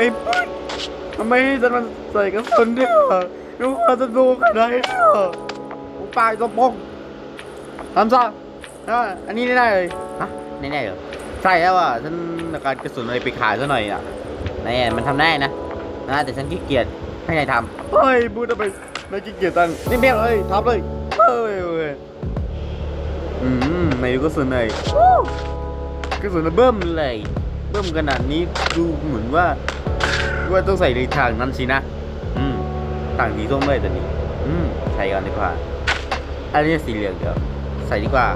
ไอ้พุทธทำไมฉันมันใส่กระสุนเนี่ยดูว่าจะดูขนาดไหนเนี่ยอุปายสมพงษ์ทำซะอะอันนี้แน่ๆเลยฮะแน่ๆเหรอใช่แล้วอะฉันต้องการกระสุนอะไรไปขายซะหน่อยอะแน่มันทำได้นะนะแต่ฉันขี้เกียจให้นายทำเฮ้ยพูดทำไมนายขี้เกียจตังนี่เบี้ยเลยทำเลยเฮ้ยเว้ยอืมไหนดูกระสุนหน่อยกระสุนระเบิ่มเลย เบิ่มขนาดนี้ดูเหมือนว่า ว่าต้องใส่ในทางนั้นสินะ อืมต่างสีส้มเลยแต่นี้ อืมใส่กันดีกว่า อันนี้สีเหลืองเดี๋ยวใส่ดีกว่า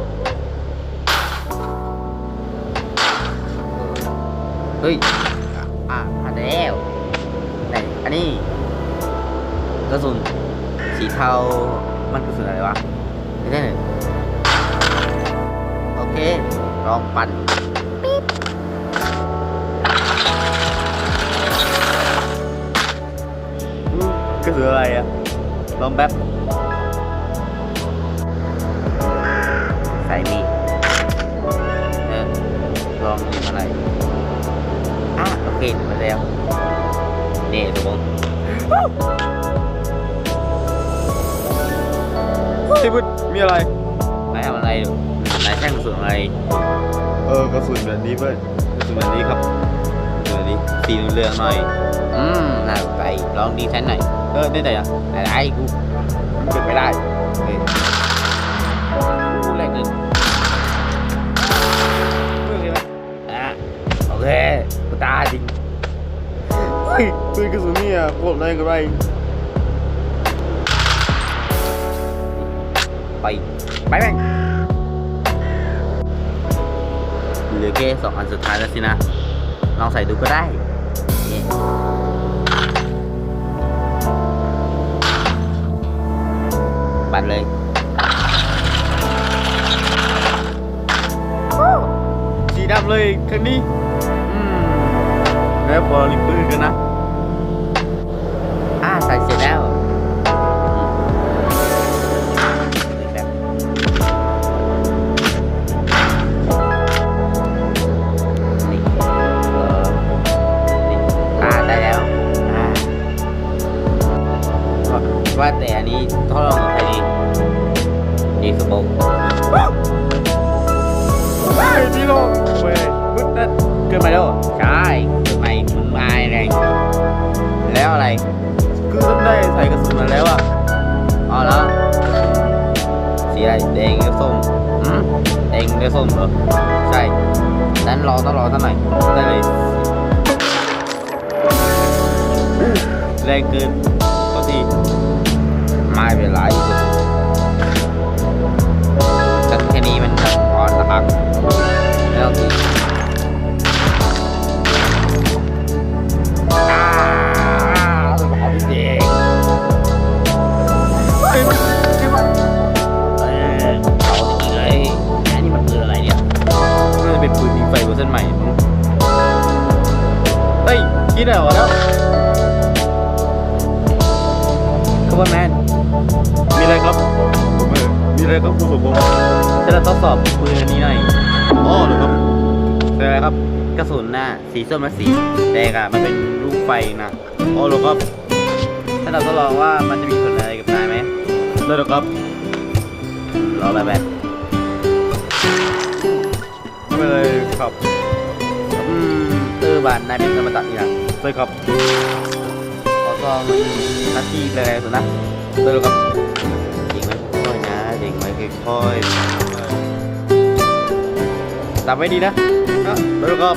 เฮ้ย อะอะอะแล้วไหนอันนี้กระสุนสีเทา มันกระสุนอะไรวะไม่ได้เลยโอเค ลองปั่น มกระสืออะไรอะลองแป๊บใส่มีเออลองดูอะไรอะโอเคถึงมาแล้วนี่ทุกคนเฮ้ยพุทธมีอะไรนายทำอะไรอยู่นายแช่งกระสุนอะไร เออกระสุนแบบนี้เพื่อนกระสุนแบบนี้ครับกระสุนแบบนี้สีเหลืองๆหน่อย อืมน่าสนใจลองดีแทนหน่อยเออได้ไหนอะไหนไอ้กูมันเป็นไม่ได้เฮ้ยกูแรงเกินเรื่องนี้ไหมอะโอเคกูตาจริงเฮ้ยปืนกระสุนนี่อะโคตรแรงกันไปไปไปแม่งเหลือแค่สองอันสุดท้ายแล้วสินะ ลองใส่ดูก็ได้ เลยสีดำเลยคันนี้อืมแล้วพอลิปปืนกันนะ ว่าแต่อันนี้ทดลองกับใครดีดีสปงไอ้พี่โลเว้ยมึงนั่นเกินไปแล้วใช่เกินไปมันมาแรงแล้วอะไรคือฉันได้ใส่กระสุนมาแล้วอะอ๋อแล้วสีอะไรแดงหรือส้มอืมแดงหรือส้มเหรอใช่นั้นรอต้องรอสักหน่อยได้เลยแรงเกิน เฮ้ยคิดได้เหรอแล้วคาร์บอนแมนมีอะไรครับผมเออมีอะไรครับคุณสมพงษ์จะทดสอบปืนอันนี้หน่อยอ๋อเหรอครับใช่ครับ กระสุนน่ะสีส้มและสีแดงอะมันเป็นลูกไฟนะอ๋อเหรอครับถ้าเราทดลองว่ามันจะมีผลอะไรกับนายไหมได้หรอครับรอแบบแบบไม่เป็นไรครับ อืมเออบานนายเป็นสมรรถนี่นะ ใช่ครับขอซองมันหน้าที่แรงสุดนะได้แล้วครับเด็กไม่ค่อยนะเด็กไม่ค่อยๆจำไว้ดีนะนะได้แล้วครับ